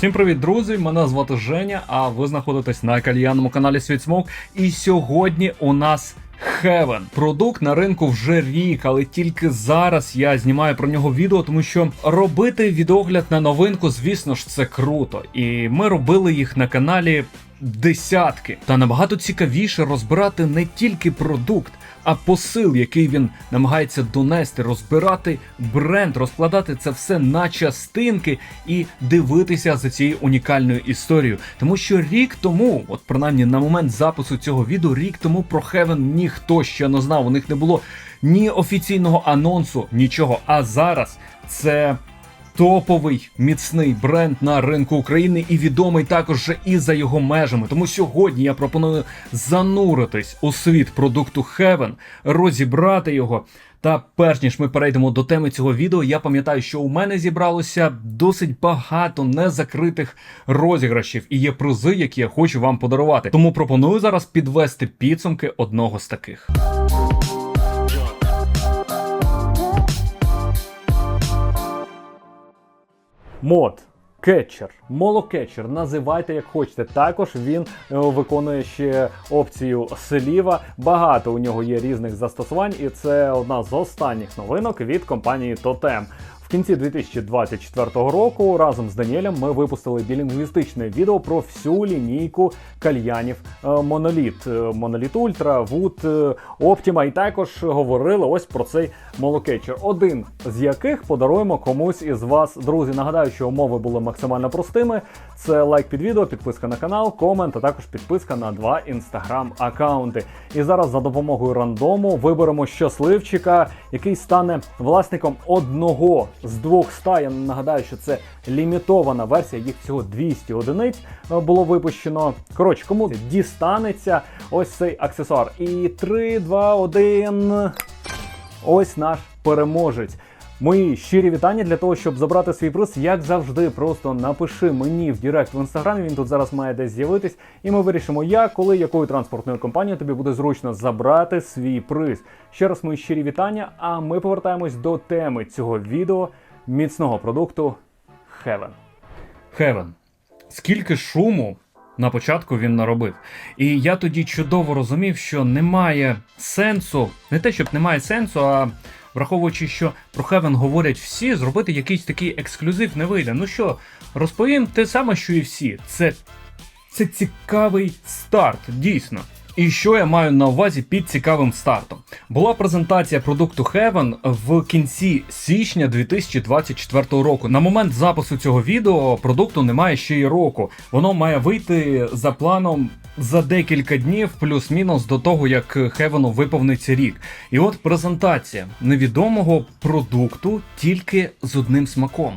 Всім привіт, друзі! Мене звати Женя, а ви знаходитесь на кальянному каналі Світ Смок. І сьогодні у нас Heaven. Продукт на ринку вже рік, але тільки зараз я знімаю про нього відео, тому що робити відогляд на новинку, звісно ж, це круто. І ми робили їх на каналі десятки. Та набагато цікавіше розбирати не тільки продукт, а посил, який він намагається донести, розбирати бренд, розкладати це все на частинки і дивитися за цією унікальною історією. Тому що рік тому, от принаймні на момент запису цього відео, рік тому про Heaven ніхто ще не знав. У них не було ні офіційного анонсу, нічого. А зараз це. Топовий міцний бренд на ринку України і відомий також і за його межами. Тому сьогодні я пропоную зануритись у світ продукту Heaven, розібрати його. Та перш ніж ми перейдемо до теми цього відео, я пам'ятаю, що у мене зібралося досить багато незакритих розіграшів, і є призи, які я хочу вам подарувати. Тому пропоную зараз підвести підсумки одного з таких. Мод. Кетчер, молокетчер, називайте як хочете. Також він е, виконує ще опцію сліва. Багато у нього є різних застосувань, і це одна з останніх новинок від компанії Totem. В кінці 2024 року разом з Даніелем ми випустили білінгвістичне відео про всю лінійку кальянів е, Моноліт. Е, Моноліт Ультра, Вуд, Оптіма. І також говорили ось про цей молокетчер. Один з яких подаруємо комусь із вас, друзі. Нагадаю, що умови були максимально простими. Це лайк під відео, підписка на канал, комент, а також підписка на два інстаграм аккаунти. І зараз за допомогою рандому виберемо щасливчика, який стане власником одного з 200. Я нагадаю, що це лімітована версія, їх всього 200 одиниць е, було випущено. Коротше, кому дістанеться ось цей аксесуар. І 3, 2, 1. Ось наш переможець. Мої щирі вітання для того, щоб забрати свій приз, як завжди, просто напиши мені в Директ в інстаграмі. Він тут зараз має десь з'явитись, і ми вирішимо, як, коли, якою транспортною компанією тобі буде зручно забрати свій приз. Ще раз мої щирі вітання. А ми повертаємось до теми цього відео міцного продукту Heaven. Heaven. Скільки шуму на початку він наробив. І я тоді чудово розумів, що немає сенсу, не те, щоб немає сенсу, а враховуючи, що про Хевен говорять всі, зробити якийсь такий ексклюзив не вийде. Ну що, розповім те саме, що і всі. Це, це цікавий старт, дійсно. І що я маю на увазі під цікавим стартом? Була презентація продукту Heaven в кінці січня 2024 року. На момент запису цього відео продукту немає ще й року. Воно має вийти за планом за декілька днів, плюс-мінус до того, як Heaven виповниться рік. І от презентація невідомого продукту тільки з одним смаком.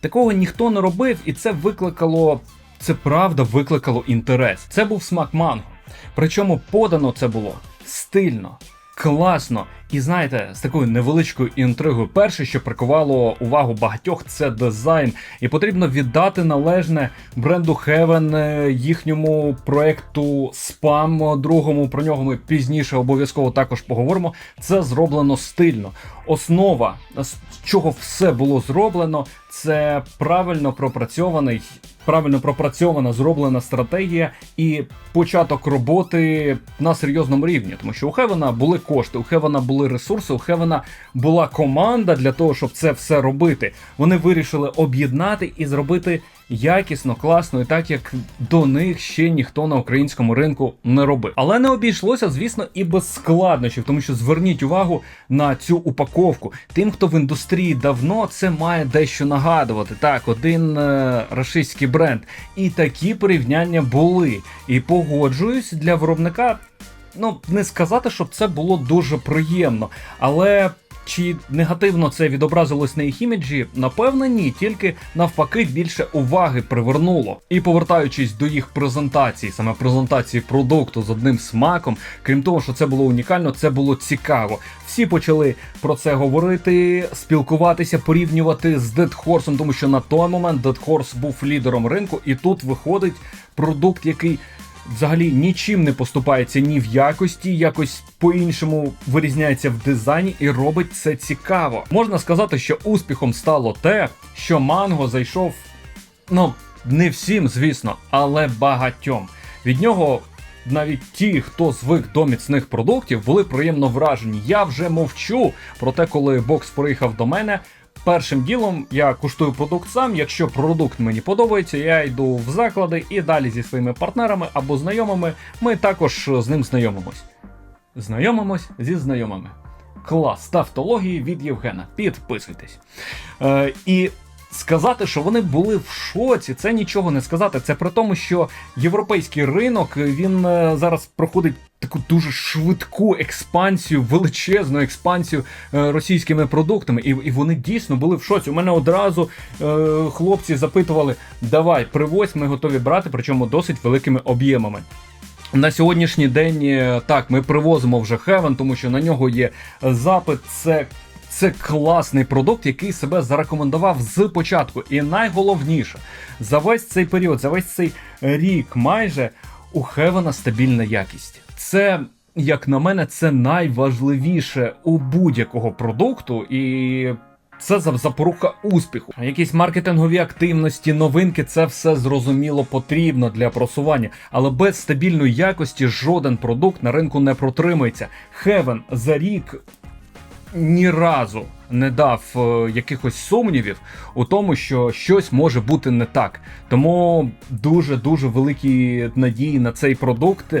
Такого ніхто не робив, і це викликало. Це правда викликало інтерес. Це був смак манго. Причому подано це було стильно, класно. І знаєте, з такою невеличкою інтригою, перше, що прикувало увагу багатьох, це дизайн. І потрібно віддати належне бренду Heaven, е, їхньому проекту Spam, другому про нього ми пізніше обов'язково також поговоримо. Це зроблено стильно. Основа, з чого все було зроблено, це правильно пропрацьований. Правильно пропрацьована, зроблена стратегія і початок роботи на серйозному рівні, тому що у Хевена були кошти, у Хевена були ресурси, у Хевена була команда для того, щоб це все робити. Вони вирішили об'єднати і зробити якісно, класно, і так як до них ще ніхто на українському ринку не робив. Але не обійшлося, звісно, і без складнощів, тому що зверніть увагу на цю упаковку. Тим, хто в індустрії давно, це має дещо нагадувати. Так, один е рашистський бренд. І такі порівняння були. І погоджуюсь для виробника. Ну, не сказати, щоб це було дуже приємно, але чи негативно це відобразилось на їх іміджі? Напевно, ні, тільки навпаки більше уваги привернуло. І повертаючись до їх презентації, саме презентації продукту з одним смаком, крім того, що це було унікально, це було цікаво. Всі почали про це говорити, спілкуватися, порівнювати з Dead Horse, тому що на той момент Dead Horse був лідером ринку, і тут виходить продукт, який взагалі нічим не поступається ні в якості, якось по-іншому вирізняється в дизайні і робить це цікаво. Можна сказати, що успіхом стало те, що манго зайшов, ну. Не всім, звісно, але багатьом. Від нього навіть ті, хто звик до міцних продуктів, були приємно вражені. Я вже мовчу про те, коли бокс приїхав до мене. Першим ділом я куштую продукт сам. Якщо продукт мені подобається, я йду в заклади і далі зі своїми партнерами або знайомими ми також з ним знайомимось. Знайомимось зі знайомими. Клас тавтології від Євгена. Підписуйтесь. Е, і сказати, що вони були в шоці, це нічого не сказати. Це при тому, що європейський ринок він е, зараз проходить таку дуже швидку експансію, величезну експансію е, російськими продуктами, і, і вони дійсно були в шоці. У мене одразу е, хлопці запитували: давай, привозь, ми готові брати, причому досить великими об'ємами. На сьогоднішній день е, так, ми привозимо вже Heaven, тому що на нього є запит. Це це класний продукт, який себе зарекомендував з початку. І найголовніше, за весь цей період, за весь цей рік, майже у Хевена стабільна якість. Це, як на мене, це найважливіше у будь-якого продукту і. Це за- запорука успіху. Якісь маркетингові активності, новинки це все зрозуміло потрібно для просування, але без стабільної якості жоден продукт на ринку не протримається. Heaven за рік ні разу не дав е, якихось сумнівів у тому, що щось може бути не так. Тому дуже дуже великі надії на цей продукт,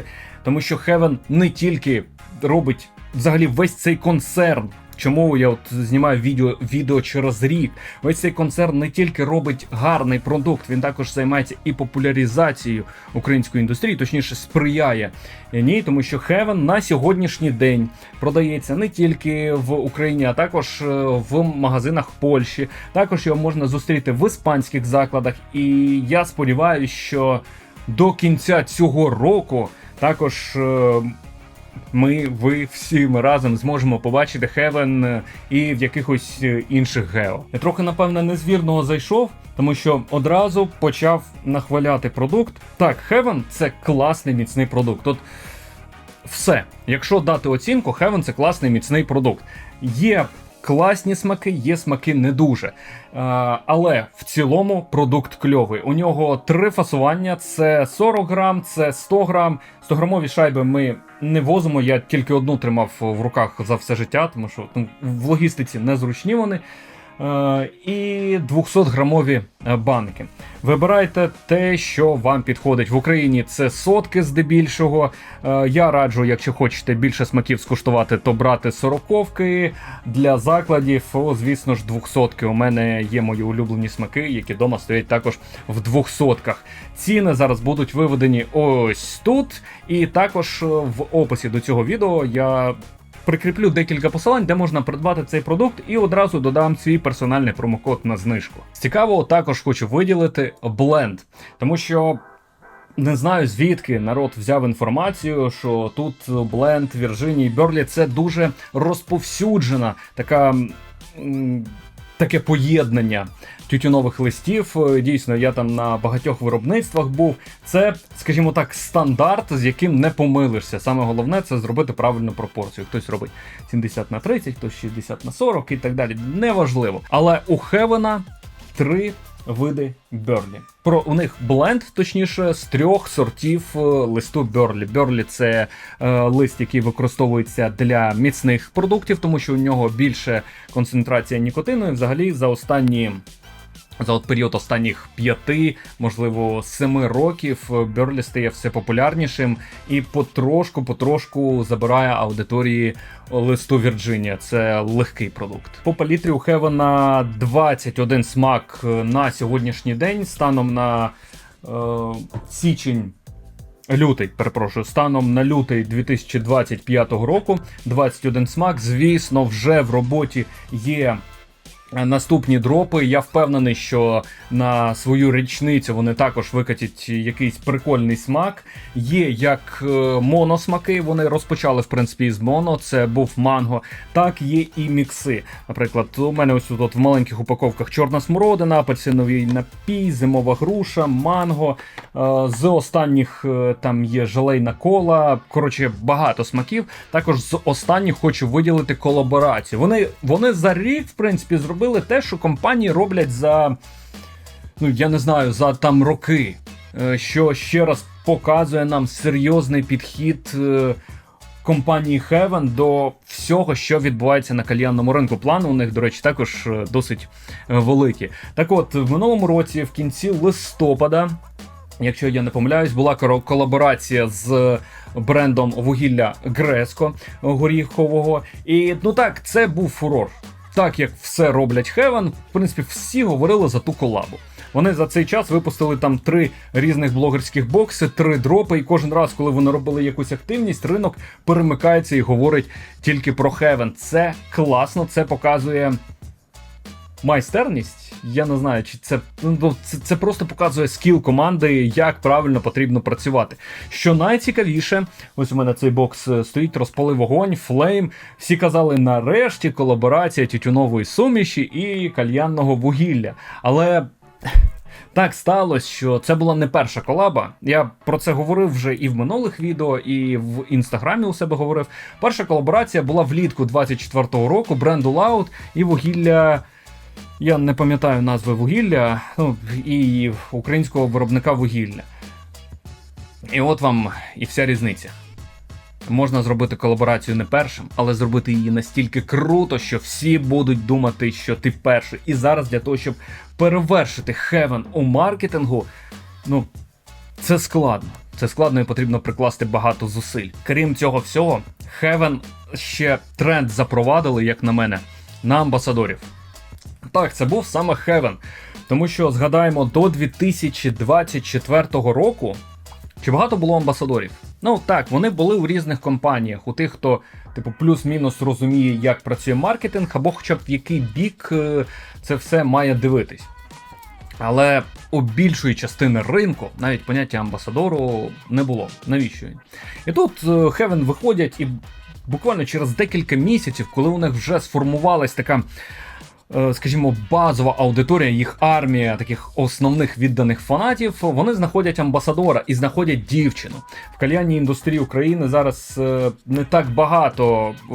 тому що Heaven не тільки робить взагалі весь цей концерн. Чому я от знімаю відео, відео через рік? Весь цей концерн не тільки робить гарний продукт, він також займається і популяризацією української індустрії, точніше сприяє ній, тому що Heaven на сьогоднішній день продається не тільки в Україні, а також е, в магазинах Польщі. Також його можна зустріти в іспанських закладах. І я сподіваюся, що до кінця цього року також. Ми, ви всі ми разом зможемо побачити Heaven е, і в якихось е, інших гео. Я трохи, напевно, незвірного зайшов, тому що одразу почав нахваляти продукт. Так, Heaven – це класний міцний продукт. От все. Якщо дати оцінку, Heaven – це класний міцний продукт. Є класні смаки, є смаки не дуже. Е, але в цілому продукт кльовий. У нього три фасування: це 40 грам, це 100 грам. 100 грамові шайби ми не возимо. Я тільки одну тримав в руках за все життя, тому що ну, в логістиці незручні вони. Е, і 200 грамові е, банки. Вибирайте те, що вам підходить в Україні. Це сотки здебільшого. Е, Я раджу, якщо хочете більше смаків скуштувати, то брати сороковки для закладів. О, звісно ж, двохсотки. У мене є мої улюблені смаки, які вдома стоять також в двохсотках. Ціни зараз будуть виведені ось тут, і також в описі до цього відео я прикріплю декілька посилань, де можна придбати цей продукт, і одразу додам свій персональний промокод на знижку. З цікавого також хочу виділити бленд, тому що. Не знаю звідки народ взяв інформацію, що тут бленд Вірджинії Берлі це дуже розповсюджена така. Таке поєднання тютюнових листів. Е, Дійсно, я там на багатьох виробництвах був. Це, скажімо так, стандарт, з яким не помилишся. Саме головне це зробити правильну пропорцію. Хтось робить 70 на 30, хтось 60 на 40 і так далі. Неважливо. Але у Хевена три види Берлі. Про у них бленд, точніше, з трьох сортів е, листу Берлі. Берлі це е, лист, який використовується для міцних продуктів, тому що у нього більше концентрація нікотину. І взагалі за останні. За от період останніх п'яти, можливо, семи років Берлі стає все популярнішим і потрошку, потрошку забирає аудиторії листу Вірджинія. Це легкий продукт. По палітрі у Хевена 21 смак на сьогоднішній день, станом на е, січень. Лютий, перепрошую, станом на лютий 2025 року 21 смак. Звісно, вже в роботі є Наступні дропи. Я впевнений, що на свою річницю вони також викатять якийсь прикольний смак. Є як е, моносмаки, вони розпочали в принципі з моно. Це був манго. Так є і мікси. Наприклад, у мене ось тут в маленьких упаковках чорна смородина, апельсиновий напій, зимова груша, манго. Е, З останніх е, там є желейна кола. Коротше, багато смаків. Також з останніх хочу виділити колаборацію. Вони, вони за рік, в принципі, зробили те, що компанії роблять за. ну я не знаю, за там роки, е, що ще раз показує нам серйозний підхід. е, Компанії Heaven до всього, що відбувається на кальянному ринку. Плани у них, до речі, також е, досить великі. Так от, в минулому році, в кінці листопада, якщо я не помиляюсь, була колаборація з брендом вугілля Греско горіхового. І ну так, це був фурор. Так як все роблять Heaven, в принципі, всі говорили за ту колабу. Вони за цей час випустили там три різних блогерських бокси, три дропи, і кожен раз, коли вони робили якусь активність, ринок перемикається і говорить тільки про Heaven. Це класно, це показує майстерність. Я не знаю, чи це, ну, це, це просто показує скіл команди, як правильно потрібно працювати. Що найцікавіше, ось у мене цей бокс е, стоїть, розпали вогонь, флейм. Всі казали, нарешті колаборація тютюнової суміші і кальянного вугілля. Але. Так сталося, що це була не перша колаба. Я про це говорив вже і в минулих відео, і в інстаграмі у себе говорив. Перша колаборація була влітку 24-го року бренду Loud і вугілля. Я не пам'ятаю назви вугілля, ну і українського виробника вугілля. І от вам і вся різниця. Можна зробити колаборацію не першим, але зробити її настільки круто, що всі будуть думати, що ти перший. І зараз для того, щоб перевершити Heaven у маркетингу, ну це складно. Це складно і потрібно прикласти багато зусиль. Крім цього всього, Heaven ще тренд запровадили, як на мене, на амбасадорів. Так, це був саме Heaven. Тому що згадаємо, до 2024 року чи багато було амбасадорів? Ну так, вони були у різних компаніях, у тих, хто, типу, плюс-мінус розуміє, як працює маркетинг, або хоча б в який бік е, це все має дивитись. Але у більшої частини ринку навіть поняття амбасадору не було. Навіщо? І тут е, Heaven виходять, і буквально через декілька місяців, коли у них вже сформувалась така скажімо, базова аудиторія, їх армія таких основних відданих фанатів, вони знаходять амбасадора і знаходять дівчину. В кальянній індустрії України зараз е, не так багато. е,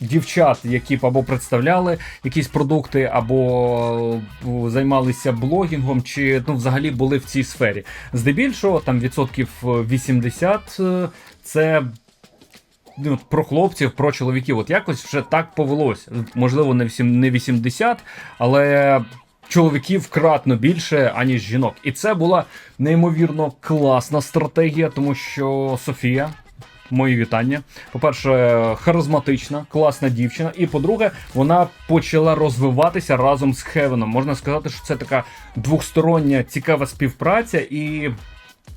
Дівчат, які б або представляли якісь продукти, або е, займалися блогінгом, чи ну взагалі були в цій сфері. Здебільшого там відсотків 80 е, це про хлопців, про чоловіків. От якось вже так повелося. Можливо, не всім- 80, але чоловіків кратно більше, аніж жінок. І це була неймовірно класна стратегія, тому що Софія. Мої вітання. По-перше, харизматична, класна дівчина. І по-друге, вона почала розвиватися разом з Хевеном. Можна сказати, що це така двохстороння цікава співпраця і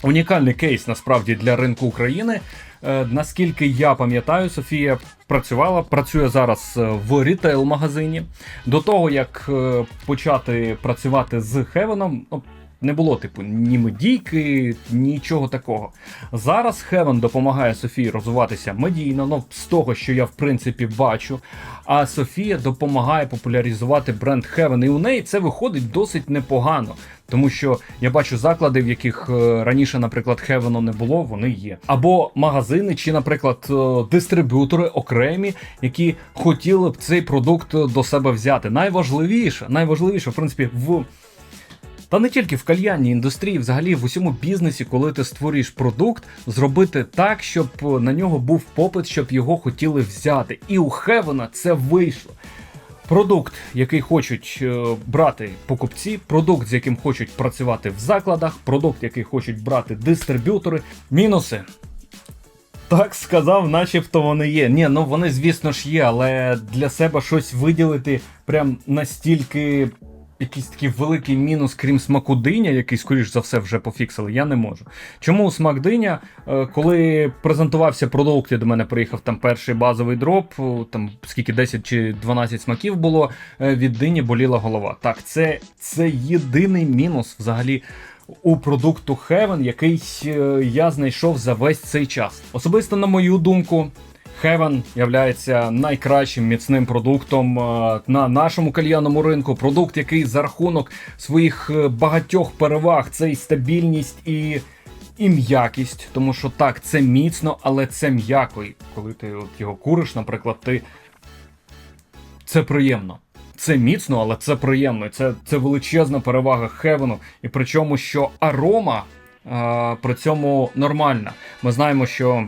унікальний кейс насправді для ринку України. Е, наскільки я пам'ятаю, Софія працювала, працює зараз е, в рітейл-магазині. До того як е, почати працювати з Хевеном, ну, не було типу ні медійки, нічого такого. Зараз Хевен допомагає Софії розвиватися медійно, ну з того, що я в принципі бачу. А Софія допомагає популяризувати бренд Хевен. І у неї це виходить досить непогано. Тому що я бачу заклади, в яких е, раніше, наприклад, Хевену не було, вони є. Або магазини, чи, наприклад, е, дистриб'ютори окремі, які хотіли б цей продукт до себе взяти. Найважливіше, найважливіше, в принципі, в. Та не тільки в кальянній індустрії, взагалі в усьому бізнесі, коли ти створюєш продукт, зробити так, щоб на нього був попит, щоб його хотіли взяти. І у Хевена це вийшло. Продукт, який хочуть е, брати покупці, продукт, з яким хочуть працювати в закладах, продукт, який хочуть брати дистриб'ютори. Мінуси. Так сказав, начебто вони є. Ні, ну вони, звісно ж, є, але для себе щось виділити прям настільки. Якийсь такий великий мінус, крім смаку диня, який, скоріш за все, вже пофіксили, я не можу. Чому смак диня? Е, Коли презентувався продукт, я до мене приїхав там перший базовий дроп, там скільки 10 чи 12 смаків було, е, від дині боліла голова. Так, це, це єдиний мінус взагалі у продукту Heaven, який е, я знайшов за весь цей час. Особисто, на мою думку, Heaven являється найкращим міцним продуктом е, на нашому кальянному ринку. Продукт, який за рахунок своїх е, багатьох переваг це і стабільність і. І м'якість, тому що так, це міцно, але це м'яко. І коли ти от його куриш, наприклад, ти це приємно. це міцно, але це приємно. Це, це величезна перевага Хевену. І причому, що арома е, при цьому нормальна. Ми знаємо, що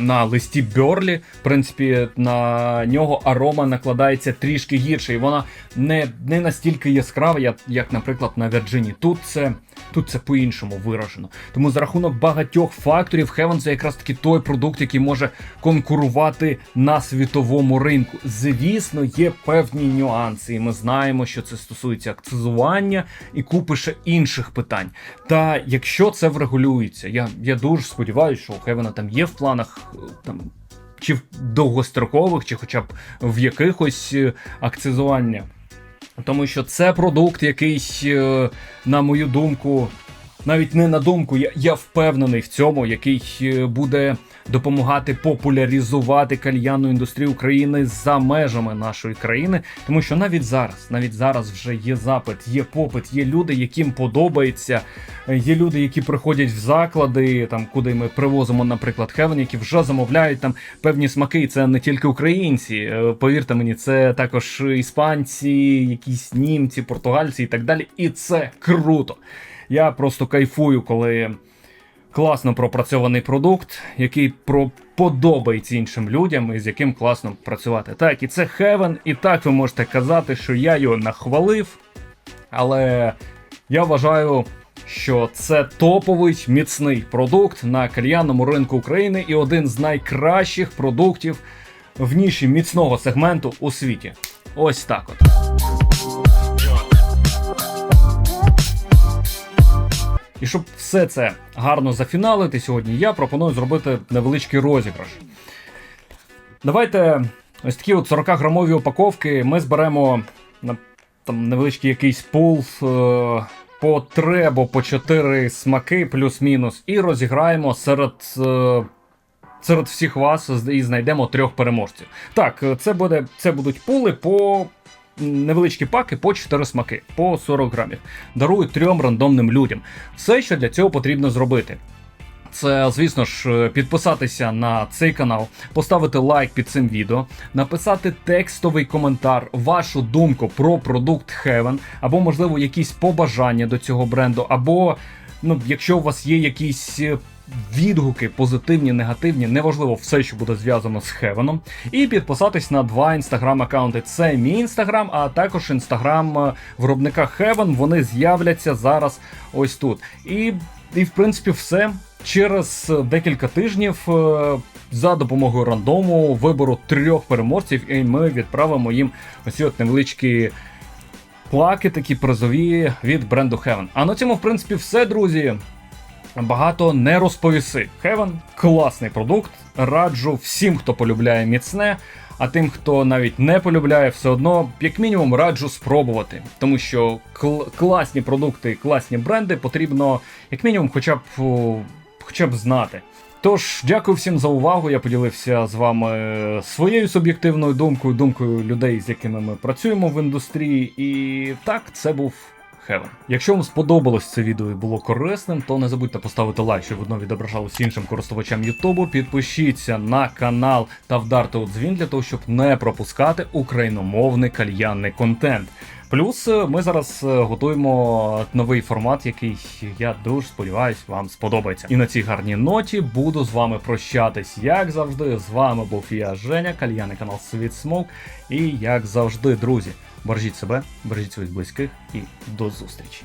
на листі Берлі, в принципі, на нього арома накладається трішки гірше, і вона не, не настільки яскрава, як, наприклад, на Вірджині. Тут це. Тут це по-іншому виражено. Тому за рахунок багатьох факторів Heaven це якраз таки той продукт, який може конкурувати на світовому ринку. Звісно, є певні нюанси, і ми знаємо, що це стосується акцизування і купи ще інших питань. Та якщо це врегулюється, я, я дуже сподіваюся, що у Heaven там є в планах е, там. Чи в довгострокових, чи хоча б в якихось е, акцизування. Тому що це продукт, який, е, на мою думку, навіть не на думку, я, я впевнений в цьому, який е, буде допомагати популяризувати кальянну індустрію України за межами нашої країни. Тому що навіть зараз, навіть зараз вже є запит, є попит, є люди, яким подобається. е, Є люди, які приходять в заклади, там куди ми привозимо, наприклад, Хевен, які вже замовляють там певні смаки. Це не тільки українці. е, Повірте мені, це також іспанці, якісь німці, португальці і так далі. І це круто. Я просто кайфую, коли класно пропрацьований продукт, який про подобається іншим людям і з яким класно працювати. Так, і це Heaven, і так ви можете казати, що я його нахвалив, але я вважаю. Що це топовий міцний продукт на кальянному ринку України і один з найкращих продуктів в ніші міцного сегменту у світі. Ось так от. І щоб все це гарно зафіналити сьогодні, я пропоную зробити невеличкий розіграш. Давайте ось такі от 40-грамові упаковки ми зберемо на там невеличкий якийсь пул е, по 3 або по 4 смаки, плюс-мінус, і розіграємо серед. Е, Серед всіх вас і знайдемо трьох переможців. Так, е, це буде це будуть пули по невеличкі паки по 4 смаки, по 40 грамів. Дарую трьом рандомним людям. Все, що для цього потрібно зробити. Це, звісно ж, підписатися на цей канал, поставити лайк під цим відео, написати текстовий коментар, вашу думку про продукт Heaven, або, можливо, якісь побажання до цього бренду, або, ну, якщо у вас є якісь. Відгуки позитивні, негативні, неважливо все, що буде зв'язано з Хевеном. І підписатись на два інстаграм-аккаунти. Це мій інстаграм, а також інстаграм е, виробника Heaven. Вони з'являться зараз ось тут. І, і в принципі, все. Через декілька тижнів е, за допомогою рандому вибору трьох переможців, і ми відправимо їм ось от невеличкі плаки, такі призові від бренду Heaven. А на цьому, в принципі, все, друзі. Багато не розповіси. Heaven – класний продукт. Раджу всім, хто полюбляє міцне. А тим, хто навіть не полюбляє, все одно, як мінімум, раджу спробувати. Тому що кл- класні продукти, класні бренди потрібно, як мінімум, хоча б, хоча б знати. Тож, дякую всім за увагу. Я поділився з вами своєю суб'єктивною думкою, думкою людей, з якими ми працюємо в індустрії. І так, це був Heaven. Якщо вам сподобалось це відео і було корисним, то не забудьте поставити лайк, щоб воно відображалося іншим користувачам Ютубу. Підпишіться на канал та вдарте у дзвін для того, щоб не пропускати україномовний кальянний контент. Плюс е, ми зараз е, готуємо новий формат, який я дуже сподіваюся, вам сподобається. І на цій гарній ноті буду з вами прощатись, як завжди. З вами був я, Женя, кальяний канал Світ Смок. І як завжди, друзі, бережіть себе, бережіть своїх близьких і до зустрічі.